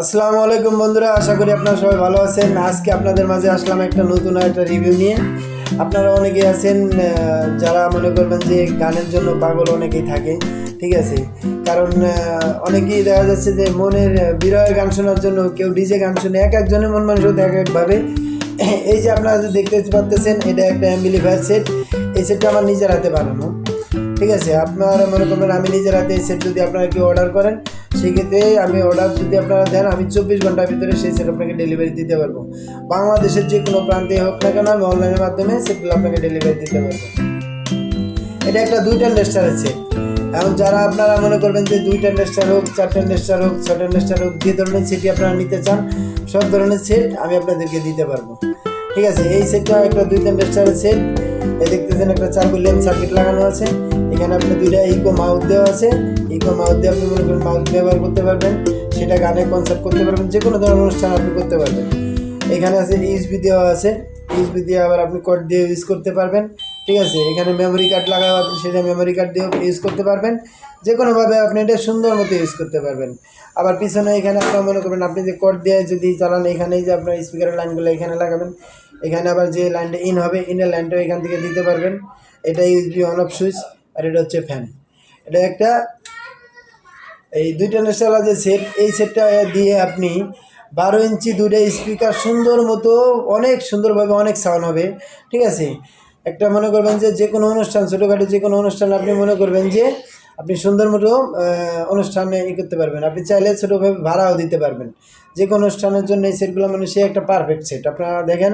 আসসালামু আলাইকুম বন্ধুরা, আশা করি আপনারা সবাই ভালো আছেন। আজকে আপনাদের মাঝে আসলাম একটা নতুন একটা রিভিউ নিয়ে। আপনারা অনেকেই আছেন যারা মনে করবেন যে গানের জন্য পাগল অনেকেই থাকে ঠিক আছে? কারণ অনেকেই দেখা যাচ্ছে যে মনের বিরহে গান শোনার জন্য কেউ ডিজে গান শুনে, এক একজনের মন মানুষ এক একভাবে। এই যে আপনারা যে দেখতে পাচ্তেছেন, এটা একটা অ্যাম্বিলিফায়ার সেট এই সেটটা আমার নিজের হাতে বানানো, ঠিক আছে? আপনারা মনে করবেন আমি নিজের হাতে এই সেট যদি আপনারা কেউ অর্ডার করেন সেক্ষেত্রে আমি অর্ডার যদি আপনারা দেন, আমি চব্বিশ ঘণ্টার ভিতরে সেই সেট আপনাকে ডেলিভারি দিতে পারব। বাংলাদেশের যে কোনো প্রান্তে হোক না কেন, আমি অনলাইনের মাধ্যমে সেটগুলো আপনাকে ডেলিভারি দিতে পারব। এটা একটা দুইটা লেস্টারের সেট এখন যারা আপনারা মনে করবেন যে দুইটা লেস্টার হোক চারটা লেস্টার হোক ছটা লেস্টার হোক, যে ধরনের সেটই আপনারা নিতে চান, সব ধরনের সেট আমি আপনাদেরকে দিতে পারব। ঠিক আছে, এই সেটটা একটা দুইটা লেস্টারের সেট এই দেখতেছেন একটা চার লেন্স সার্কিট লাগানো আছে। এখানে আপনি দুইটা ইকো মাউথ দেওয়া আছে। ইকো মাউথ দিয়ে আপনি মনে করেন মাউথ ব্যবহার করতে পারবেন। সেটা গানে কনসার্ট করতে পারবেন। যে কোনো ধরনের অনুষ্ঠান আপনি করতে পারবেন। এখানে আছে ইউএসবি দেওয়া আছে। ইউএসবি দিয়ে আবার আপনি কোড দিয়ে ইউজ করতে পারবেন। ঠিক আছে? এখানে মেমোরি কার্ড লাগাও আপনি, সেটা মেমোরি কার্ড দিয়েও ইউজ করতে পারবেন। যে কোনোভাবে আপনি এটা সুন্দর মতো ইউজ করতে পারবেন। আবার পিছনে এখানে আপনার মনে করবেন, আপনি যে কোড দিয়ে যদি চালান, এখানেই যে আপনার স্পিকারের লাইনগুলো এখানে লাগাবেন। এখানে আবার যে লাইনটা ইন হবে ইনের লাইনটাও এখান থেকে দিতে পারবেন। এটা ইউএসবি অন অফ সুইচ আর এটা হচ্ছে ফ্যান এটা একটা, এই দুইটা নেশালা যে সেট এই সেটটা দিয়ে আপনি বারো ইঞ্চি দুটো স্পিকার সুন্দর মতো, অনেক সুন্দরভাবে অনেক সাউন্ড হবে, ঠিক আছে? একটা মনে করবেন যে যে কোনো অনুষ্ঠান, ছোটোখাটো যে কোনো অনুষ্ঠান আপনি মনে করবেন যে আপনি সুন্দর মতো অনুষ্ঠানে ই করতে পারবেন। আপনি চাইলে ছোটোভাবে ভাড়াও দিতে পারবেন। যে কোনো অনুষ্ঠানের জন্য এই সেটগুলো মানে সে একটা পারফেক্ট সেট আপনারা দেখেন,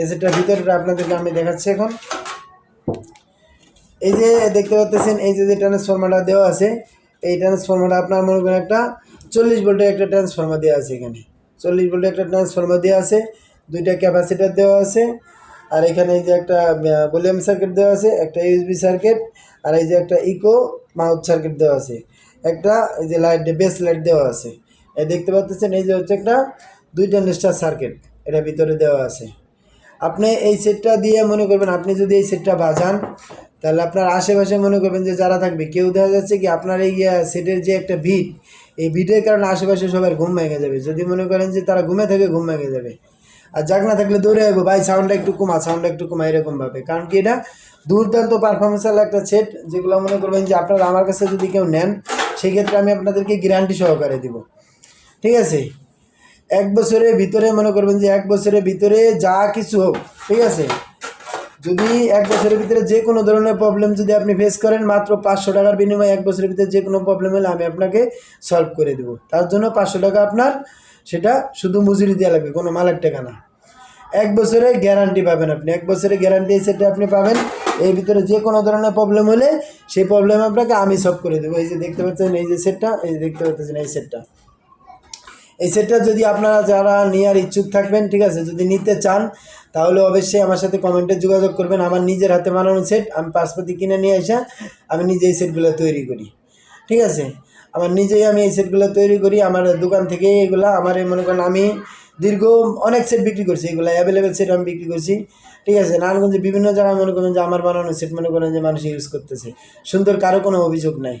এই সেটটার ভিতরটা আপনাদেরকে আমি দেখাচ্ছি এখন। এই যে দেখতে পাচ্ছেন, এই যে যে ট্রান্সফর্মারটা দেওয়া আছে, এই ট্রান্সফর্মারটা আপনার মনে করেন একটা চল্লিশ ভোল্টের একটা ট্রান্সফর্মার দেওয়া আছে এখানে। চল্লিশ ভোল্টের একটা ট্রান্সফর্মার দেওয়া আছে, দুইটা ক্যাপাসিটার দেওয়া আছে, আর এখানে এই যে একটা ভলিউম সার্কিট দেওয়া আছে, একটা ইউএসবি সার্কিট আর এই যে একটা ইকো মাউথ সার্কিট দেওয়া আছে। একটা এই যে লাইট বেস লাইট দেওয়া আছে। এই দেখতে পাচ্ছেন, এই যে হচ্ছে একটা দুইটা নেস্টার সার্কিট এটা ভিতরে দেওয়া আছে। আপনি এই সেটটা দিয়ে মনে করবেন, আপনি যদি এই সেটটা বাজান তাহলে আপনার আশেপাশে মনে করবেন যে যারা থাকবে, কেউ দেখা যাচ্ছে কি আপনার এই সেটের যে একটা ভিট এই ভিটের কারণে আশেপাশে সবার ঘুম ভেঙে যাবে। যদি মনে করেন যে তারা ঘুমে থাকে, ঘুম ভেঙে যাবে। আর যাক না থাকলে দৌড়ে যাব ভাই সাউন্ডটা একটু কমা সাউন্ডটা একটু কমা এরকমভাবে কারণ কি এটা দুর্দান্ত পারফরমেন্সাল একটা সেট যেগুলো মনে করবেন যে আপনারা আমার কাছে যদি কেউ নেন সেই ক্ষেত্রে আমি আপনাদেরকে গ্যারান্টি সহকারে দিব। ঠিক আছে? এক বছরের ভিতরে মনে করবেন যে এক বছরের ভিতরে যা কিছু হোক, ঠিক আছে? যদি এক বছরের ভিতরে যে কোনো ধরনের প্রবলেম যদি আপনি ফেস করেন, মাত্র পাঁচশো টাকার বিনিময়ে এক বছরের ভিতরে যে কোনো প্রবলেম হলে আমি আপনাকে সলভ করে দেবো। তার জন্য পাঁচশো টাকা আপনার, সেটা শুধু মজুরি দেওয়া লাগবে, কোনো মালের টাকা না। এক বছরে গ্যারান্টি পাবেন আপনি। এক বছরের গ্যারান্টি সেটা আপনি পাবেন। এর ভিতরে যে কোনো ধরনের প্রবলেম হলে সেই প্রবলেম আপনাকে আমি সলভ করে দেবো। এই যে দেখতে পাচ্ছেন, এই যে সেটটা এই যে দেখতে পাচ্ছেন এই সেটটা এই সেটটা যদি আপনারা যারা নেওয়ার ইচ্ছুক থাকবেন, ঠিক আছে, যদি নিতে চান, তাহলে অবশ্যই আমার সাথে কমেন্টে যোগাযোগ করবেন। আমার নিজের হাতে বানানো সেট, আমি পাসপতি কিনে নিয়ে এসে আমি নিজে এই সেটগুলো তৈরি করি, ঠিক আছে? আমার নিজেই আমি এই সেটগুলো তৈরি করি, আমার দোকান থেকে এগুলো, আমার মনে করেন আমি দীর্ঘ অনেক সেট বিক্রি করছি, এগুলো অ্যাভেলেবেল সেট আমি বিক্রি করছি, ঠিক আছে? নারায়ণগঞ্জে বিভিন্ন জায়গায় মনে করেন যে আমার বানানো সেট মনে করেন যে মানুষ ইউজ করতেছে। সুন্দর কারও কোনো অভিযোগ নাই।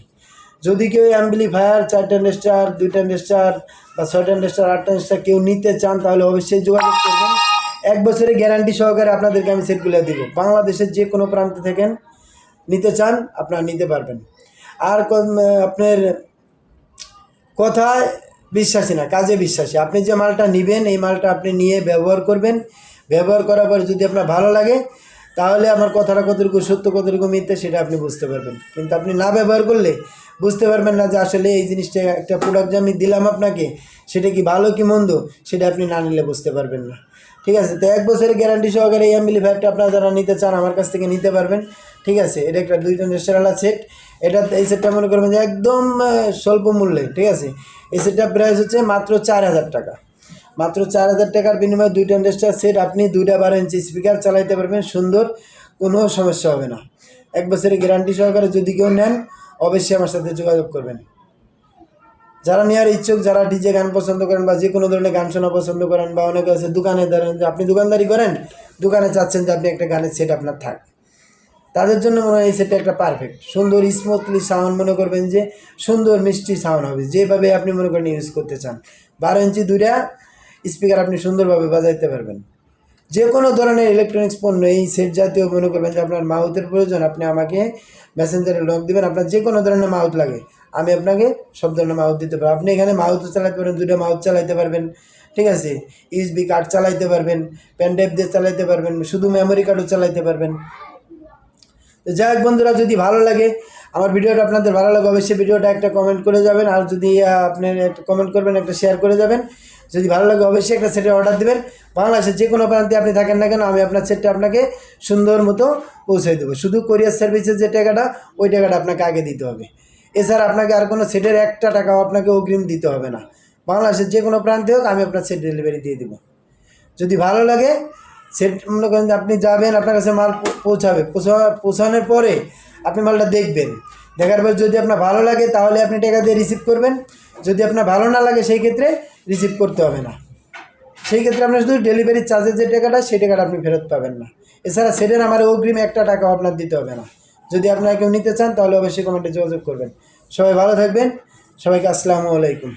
যদি কেউ অ্যাম্পলিফায়ার চারটা নেস্টার দুইটা নেস্টার বা ছয়টা নেস্টার আটটা নেস্টার কেউ নিতে চান, তাহলে অবশ্যই যোগাযোগ করবেন। এক বছরের গ্যারান্টি সহকারে আপনাদেরকে আমি সেটগুলো দিব। বাংলাদেশের যে কোনো প্রান্তে থাকেন, নিতে চান, আপনারা নিতে পারবেন। আর আপনার কথায় বিশ্বাসী না, কাজে বিশ্বাসী। আপনি যে মালটা নেবেন, এই মালটা আপনি নিয়ে ব্যবহার করবেন। ব্যবহার করার পর যদি আপনার ভালো লাগে, তাহলে আমার কথাটা কতটুকু সত্য, কতটুকু মিথ্যে, সেটা আপনি বুঝতে পারবেন। কিন্তু আপনি না ব্যবহার করলে বুঝতে পারবেন না যে আসলে এই জিনিসটা একটা প্রোডাক্ট যে আমি দিলাম আপনাকে, সেটা কি ভালো কি মন্দ, সেটা আপনি না নিলে বুঝতে পারবেন না। ঠিক আছে? তো এক বছরের গ্যারান্টি সহকারে এই অ্যাম্বিলিফায়ারটা আপনারা যারা নিতে চান, আমার কাছ থেকে নিতে পারবেন। ঠিক আছে? এটা একটা দুইটা নেশারালা সেট এটা, এই সেটটা মনে করবেন যে একদম স্বল্প মূল্যে। ঠিক আছে? এই সেটটা প্রাইস হচ্ছে মাত্র চার হাজার টাকা। মাত্র চার হাজার টাকার বিনিময়ে দুইটা ইন্ডাস্ট্রিয়াল সেট আপনি দুইটা বারো ইঞ্চি স্পিকার চালাইতে পারবেন। সুন্দর, কোনো সমস্যা হবে না। এক বছরের গ্যারান্টি সহকারে যদি কেউ নেন অবশ্যই আমার সাথে যোগাযোগ করবেন। যারা নেওয়ার ইচ্ছুক, যারা ডিজে গান পছন্দ করেন বা যে কোনো ধরনের গান শোনা পছন্দ করেন বা অনেকে আছে দোকানে ধরেন যে আপনি দোকানদারি করেন, দোকানে চাচ্ছেন যে আপনি একটা গানের সেট আপনার থাক। তাদের জন্য মনে হয় এই সেটটা একটা পারফেক্ট সুন্দর স্মুথলি সাউন্ড মনে করবেন যে সুন্দর, মিষ্টি সাউন্ড হবে। যেভাবে আপনি মনে করেন ইউজ করতে চান। বারো ইঞ্চি দুইটা স্পিকার আপনি সুন্দরভাবে বাজাইতে পারবেন। যে কোনো ধরনের ইলেকট্রনিক্স পণ্য এই সেট জাতীয় মনে করবেন যে আপনার মাউথের প্রয়োজন আপনি আমাকে মেসেঞ্জারে লক দেবেন আপনার যে কোনো ধরনের মাউথ লাগে আমি আপনাকে সব ধরনের মাউথ দিতে পারব। আপনি এখানে মাউথও চালাতে পারবেন দুটো মাউথ চালাতে পারবেন ঠিক আছে? ইউএসবি কার্ড চালাইতে পারবেন পেন ড্রাইভ দিয়ে চালাইতে পারবেন শুধু মেমোরি কার্ডও চালাইতে পারবেন। তো যাই হোক বন্ধুরা যদি ভালো লাগে আমার ভিডিওটা আপনাদের ভালো লাগে অবশ্যই ভিডিওটা একটা কমেন্ট করে যাবেন আর যদি আহ, আপনি একটা কমেন্ট করবেন একটা শেয়ার করে যাবেন। যদি ভালো লাগে অবশ্যই একটা সেটের অর্ডার দেবেন। বাংলাদেশের যে কোনো প্রান্তে আপনি থাকেন না কেন, আমি আপনার সেটটা আপনাকে সুন্দর মতো পৌঁছে দেবো। শুধু কোরিয়ার সার্ভিসের যে টাকাটা, ওই টাকাটা আপনাকে আগে দিতে হবে। এছাড়া আপনাকে আর কোনো সেটের একটা টাকাও আপনাকে অগ্রিম দিতে হবে না। বাংলাদেশের যে কোনো প্রান্তে হোক, আমি আপনার সেট ডেলিভারি দিয়ে দেবো। যদি ভালো লাগে সেট মনে করেন আপনি যাবেন, আপনার কাছে মাল পৌঁছাবে। পৌঁছা- পৌঁছানোর পরে আপনি মালটা দেখবেন। দেখার পর যদি আপনার ভালো লাগে, তাহলে আপনি টাকা দিয়ে রিসিভ করবেন। যদি আপনার ভালো না লাগে, সেই ক্ষেত্রে রিসিভ করতে হবে না। সেই ক্ষেত্রে আপনার শুধু ডেলিভারি চার্জের যে টাকাটা, সেই টাকাটা আপনি ফেরত পাবেন না। এছাড়া সেটার আমার অগ্রিম একটা টাকা আপনার দিতে হবে না। যদি আপনারা কেউ নিতে চান, তাহলে অবশ্যই কমেন্টে যোগাযোগ করবেন। সবাই ভালো থাকবেন। সবাইকে আসসালামু আলাইকুম।